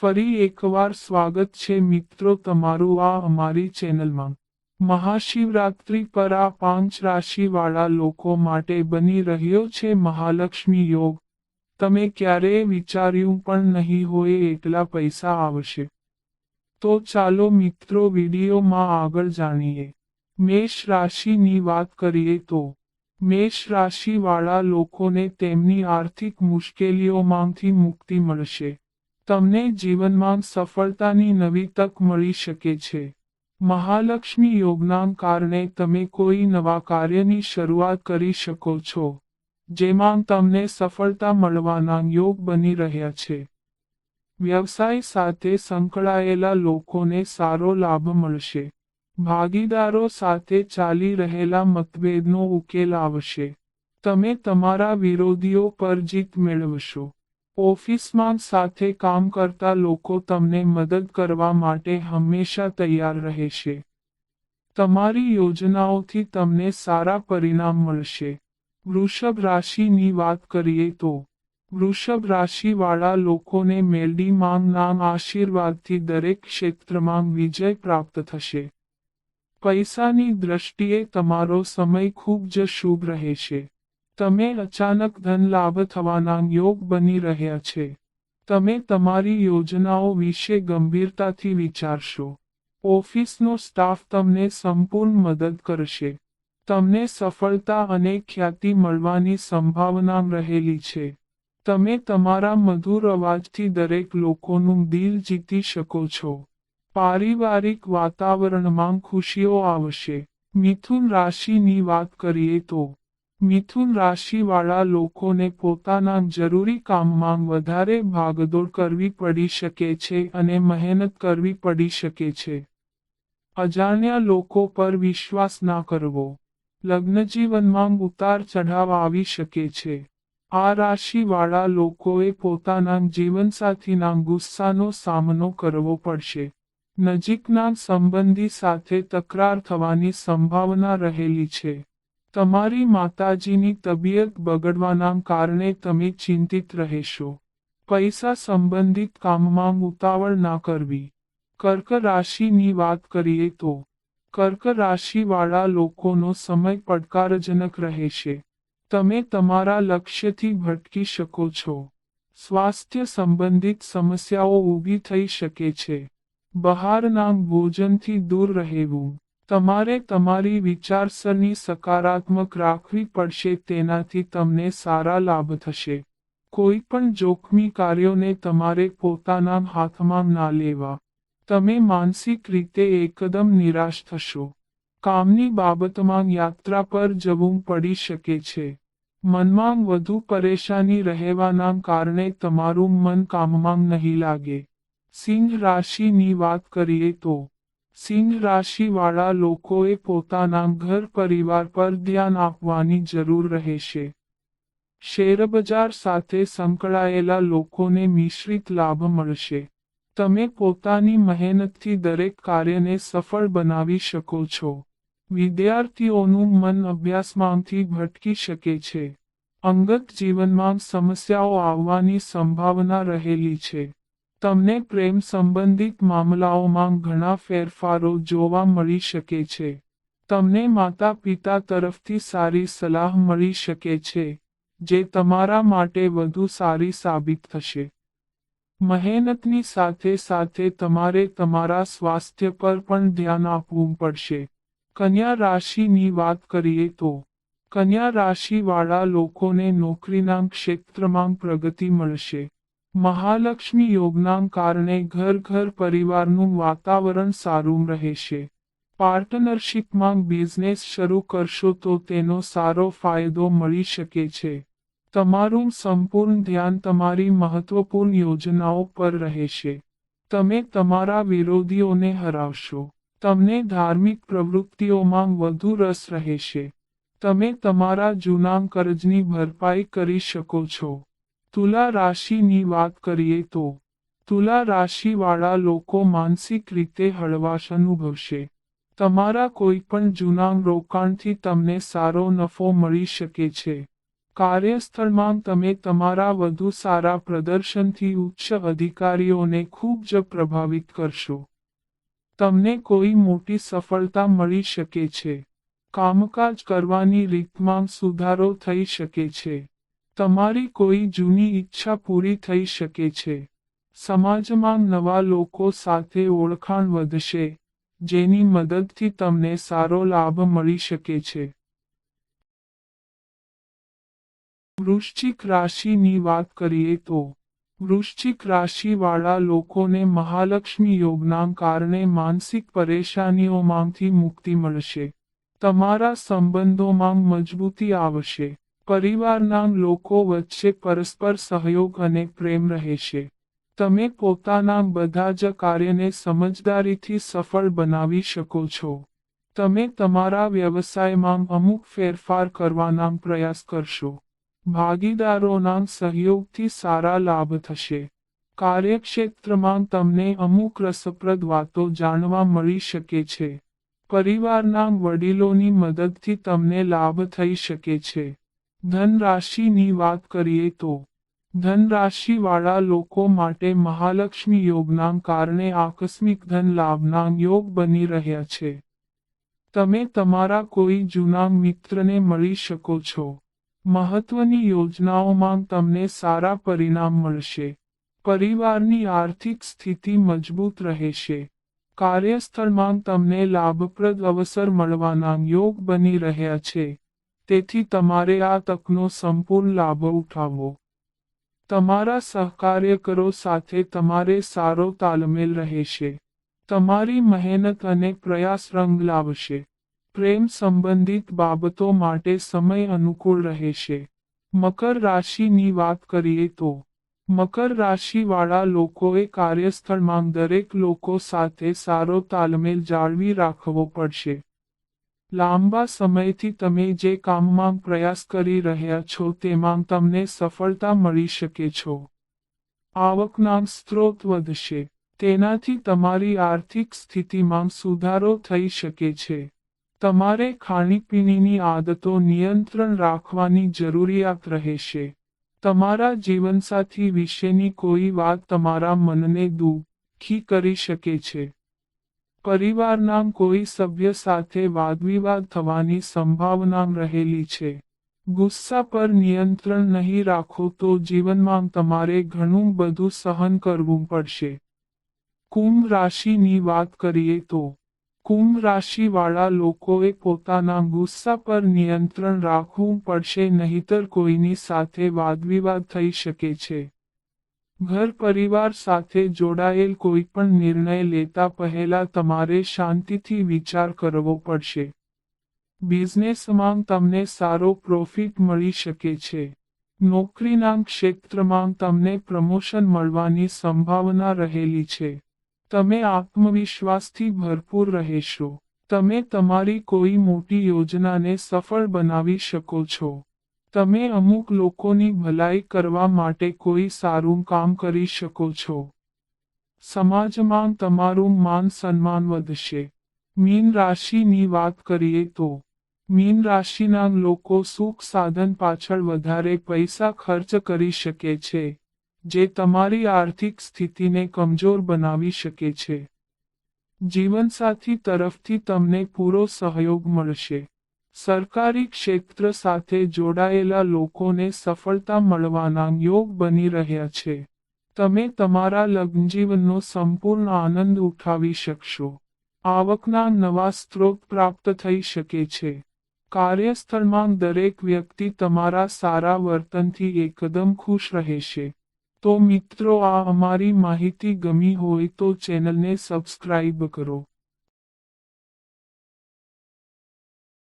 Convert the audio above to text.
ફરી એકવાર સ્વાગત છે મિત્રો તમારું આ અમારી ચેનલમાં. મહાશિવરાત્રિ પર આ પાંચ રાશિવાળા લોકો માટે બની રહ્યો છે મહાલક્ષ્મી યોગ. તમે ક્યારેય વિચાર્યું પણ નહીં હોય એટલા પૈસા આવશે. તો ચાલો મિત્રો વિડીયોમાં આગળ જાણીએ. મેષ રાશિની વાત કરીએ તો, મેષ રાશિવાળા લોકોને તેમની આર્થિક મુશ્કેલીઓમાંથી મુક્તિ મળશે. તમને જીવનમાં સફળતાની નવી તક મળી શકે છે. મહાલક્ષ્મી યોગના કારણે તમે કોઈ નવા કાર્યની શરૂઆત કરી શકો છો, જેમાં તમને સફળતા મળવાના યોગ બની રહ્યા છે. વ્યવસાય સાથે સંકળાયેલા લોકોને સારો લાભ મળશે. ભાગીદારો સાથે ચાલી રહેલા મતભેદનો ઉકેલ આવશે. તમે તમારા વિરોધીઓ પર જીત મેળવશો. ઓફિસમાં સાથે કામ કરતા લોકો તમને મદદ કરવા માટે હંમેશા તૈયાર રહેશે તમારી યોજનાઓથી તમને સારા પરિણામ મળશે. વૃષભ રાશિની વાત કરીએ તો, વૃષભ રાશિવાળા લોકોને મેલડી માંગના આશીર્વાદથી દરેક ક્ષેત્રમાં વિજય પ્રાપ્ત થશે. પૈસાની દ્રષ્ટિએ તમારો સમય ખૂબ જ શુભ રહેશે તમે અચાનક ધન લાભ થવાના યોગ બની રહ્યા છે. તમે તમારી યોજનાઓ વિશે ગંભીરતાથી વિચારશો. ઓફિસનો સ્ટાફ તમને સંપૂર્ણ મદદ કરશે. તમને સફળતા અને ખ્યાતિ મળવાની સંભાવના રહેલી છે. તમે તમારા મધુર અવાજથી દરેક લોકોનું દિલ જીતી શકો છો. પારિવારિક વાતાવરણમાં ખુશીઓ આવશે. મિથુન રાશિની વાત કરીએ તો મિથુન રાશિવાળા લોકોને પોતાના જરૂરી કામમાં વધારે ભાગદોડ કરવી પડી શકે છે અને મહેનત કરવી પડી શકે છે. અજાણ્યા લોકો પર વિશ્વાસ ના કરવો. લગ્નજીવનમાં ઉતાર ચઢાવ આવી શકે છે. આ રાશિવાળા લોકોએ પોતાના જીવનસાથીના ગુસ્સાનો સામનો કરવો પડશે. નજીકના સંબંધી સાથે તકરાર થવાની સંભાવના રહેલી છે. તમારી માતાજીની તબિયત બગડવાના કારણે તમે ચિંતિત રહેશો. પૈસા સંબંધિત કામમાં ઉતાવળ ના કરવી. કર્ક રાશિની વાત કરીએ તો, કર્ક રાશિવાળા લોકોનો સમય પડકારજનક રહેશે. તમે તમારા લક્ષ્યથી ભટકી શકો છો. સ્વાસ્થ્ય સંબંધિત સમસ્યાઓ ઊભી થઈ શકે છે. બહારના ભોજનથી દૂર રહેવું. તમારે તમારી વિચારસરણી સકારાત્મક રાખવી પડશે, તેનાથી તમને સારા લાભ થશે. કોઈ પણ જોખમી કાર્યોને તમારે પોતાના હાથમાં ના લેવા. તમે માનસિક રીતે એકદમ નિરાશ થશો. કામની બાબતમાં યાત્રા પર જવું પડી શકે છે. મનમાં વધુ પરેશાની રહેવાના કારણે તમારું મન કામમાં નહીં લાગે. સિંહ રાશિની વાત કરીએ તો સિંહ રાશિવાળા લોકોએ પોતાના ઘર પરિવાર પર ધ્યાન આપવાની જરૂર રહેશે. શેરબજાર સાથે સંકળાયેલા લોકોને મિશ્રિત લાભ મળશે. તમે પોતાની મહેનતથી દરેક કાર્યને સફળ બનાવી શકો છો. વિદ્યાર્થીઓનું મન અભ્યાસમાંથી ભટકી શકે છે. અંગત જીવનમાં સમસ્યાઓ આવવાની સંભાવના રહેલી છે. તમને પ્રેમ સંબંધિત મામલાઓમાં ઘણા ફેરફારો જોવા મળી શકે છે. તમને માતા પિતા તરફથી સારી સલાહ મળી શકે છે, જે તમારા માટે વધુ સારી સાબિત થશે. મહેનતની સાથે સાથે તમારે તમારા સ્વાસ્થ્ય પર પણ ધ્યાન આપવું પડશે. કન્યા રાશિની વાત કરીએ તો, કન્યા રાશિવાળા લોકોને નોકરીના ક્ષેત્રમાં પ્રગતિ મળશે. મહાલક્ષ્મી યોગના કારણે ઘર ઘર પરિવારનું વાતાવરણ સારું રહેશે. પાર્ટનરશિપમાં બિઝનેસ શરૂ કરશો તો તેનો સારો ફાયદો મળી શકે છે. તમારું સંપૂર્ણ ધ્યાન તમારી મહત્વપૂર્ણ યોજનાઓ પર રહેશે. તમે તમારા વિરોધીઓને હરાવશો. તમને ધાર્મિક પ્રવૃત્તિઓમાં વધુ રસ રહેશે. તમે તમારા જૂના કર્જની ભરપાઈ કરી શકો છો. તુલા રાશિની વાત કરીએ તો, તુલા રાશિવાળા લોકો માનસિક રીતે હળવાશ અનુભવશે. તમારા કોઈ પણ જૂના રોકાણથી તમને સારો નફો મળી શકે છે. કાર્યસ્થળમાં તમે તમારા વધુ સારા પ્રદર્શનથી ઉચ્ચ અધિકારીઓને ખૂબ જ પ્રભાવિત કરશો. તમને કોઈ મોટી સફળતા મળી શકે છે. કામકાજ કરવાની રીતમાં સુધારો થઈ શકે છે. તમારી કોઈ જૂની ઈચ્છા પૂરી થઈ શકે છે. સમાજમાં નવા લોકો સાથે ઓળખાણ વધશે, જેની મદદથી તમને સારો લાભ મળી શકે છે. વૃશ્ચિક રાશિની વાત કરીએ તો, વૃશ્ચિક રાશિવાળા લોકોને મહાલક્ષ્મી યોગના કારણે માનસિક પરેશાનીઓમાંથી મુક્તિ મળશે. તમારા સંબંધોમાં મજબૂતી આવશે. પરિવારના લોકો વચ્ચે પરસ્પર સહયોગ અને પ્રેમ રહેશે તમે પોતાના બધા જ કાર્યને સમજદારીથી સફળ બનાવી શકો છો. તમે તમારા વ્યવસાયમાં અમુક ફેરફાર કરવાના પ્રયાસ કરશો. ભાગીદારોના સહયોગથી સારા લાભ થશે. કાર્યક્ષેત્રમાં તમને અમુક રસપ્રદ વાતો જાણવા મળી શકે છે. પરિવારના વડીલોની મદદથી તમને લાભ થઈ શકે છે. ધનરાશિની વાત કરીએ તો, ધનરાશિવાળા લોકો માટે મહાલક્ષ્મી યોગના કારણે આકસ્મિક ધન લાભના યોગ બની રહ્યા છે. તમે તમારા કોઈ જૂના મિત્રને મળી શકો છો. મહત્વની યોજનાઓમાં તમને સારા પરિણામ મળશે. પરિવારની આર્થિક સ્થિતિ મજબૂત રહેશે. કાર્યસ્થળમાં તમને લાભપ્રદ અવસર મળવાના યોગ બની રહ્યા છે. તેથી તમારે આ તકનો સંપૂર્ણ લાભ ઉઠાવવો. તમારા સહકાર્યકરો સાથે તમારે સારો તાલમેલ રહેશે. તમારી મહેનત અને પ્રયાસ રંગ લાવશે. પ્રેમ સંબંધિત બાબતો માટે સમય અનુકૂળ રહેશે. મકર રાશિની વાત કરીએ તો, મકર રાશિવાળા લોકોએ કાર્યસ્થળમાં દરેક લોકો સાથે સારો તાલમેલ જાળવી રાખવો પડશે. લાંબા સમયથી તમે જે કામમાં પ્રયાસ કરી રહ્યા છો તેમાં તમને સફળતા મળી શકે છો. આવકના સ્ત્રોત વધશે. તેનાથી તમારી આર્થિક સ્થિતિમાં સુધારો થઈ શકે છે. તમારે ખાણીપીણીની આદતો નિયંત્રણ રાખવાની જરૂરિયાત રહેશે. તમારા જીવનસાથી વિશેની કોઈ વાત તમારા મનને દુઃખી કરી શકે છે. પરિવારના કોઈ સભ્ય સાથે વાદવિવાદ થવાની સંભાવના રહેલી છે. ગુસ્સા પર નિયંત્રણ નહીં રાખો તો જીવનમાં તમારે ઘણું બધું સહન કરવું પડશે. કુંભ રાશિની વાત કરીએ તો, કુંભ રાશિવાળા લોકોએ પોતાના ગુસ્સા પર નિયંત્રણ રાખવું પડશે નહીતર કોઈની સાથે વાદવિવાદ થઈ શકે છે. ઘર પરિવાર સાથે જોડાયેલ કોઈ પણ નિર્ણય લેતા પહેલા તમારે શાંતિથી વિચાર કરવો પડશે. બિઝનેસમાં તમને સારો પ્રોફિટ મળી શકે છે. નોકરીના ક્ષેત્રમાં તમને પ્રમોશન મળવાની સંભાવના રહેલી છે. તમે આત્મવિશ્વાસથી ભરપૂર રહેશો. તમે તમારી કોઈ મોટી યોજનાને સફળ બનાવી શકો છો. તમે અમુક લોકોની ભલાઈ કરવા માટે કોઈ સારું કામ કરી શકો છો. સમાજમાં તમારું માન સન્માન વધશે. મીન રાશિની વાત કરીએ તો, મીન રાશિના લોકો સુખ સાધન પાછળ વધારે પૈસા ખર્ચ કરી શકે છે, જે તમારી આર્થિક સ્થિતિને કમજોર બનાવી શકે છે. જીવનસાથી તરફથી તમને પૂરો સહયોગ મળશે. સરકારી ક્ષેત્ર સાથે જોડાયેલા લોકોને સફળતા મળવાના યોગ બની રહ્યા છે. તમે તમારા લગ્નજીવનનો સંપૂર્ણ આનંદ ઉઠાવી શકશો. આવકના નવા સ્ત્રોત પ્રાપ્ત થઈ શકે છે. કાર્યસ્થળમાં દરેક વ્યક્તિ તમારા સારા વર્તનથી એકદમ ખુશ રહેશે તો મિત્રો, આ અમારી માહિતી ગમી હોય તો ચેનલને સબસ્ક્રાઇબ કરો.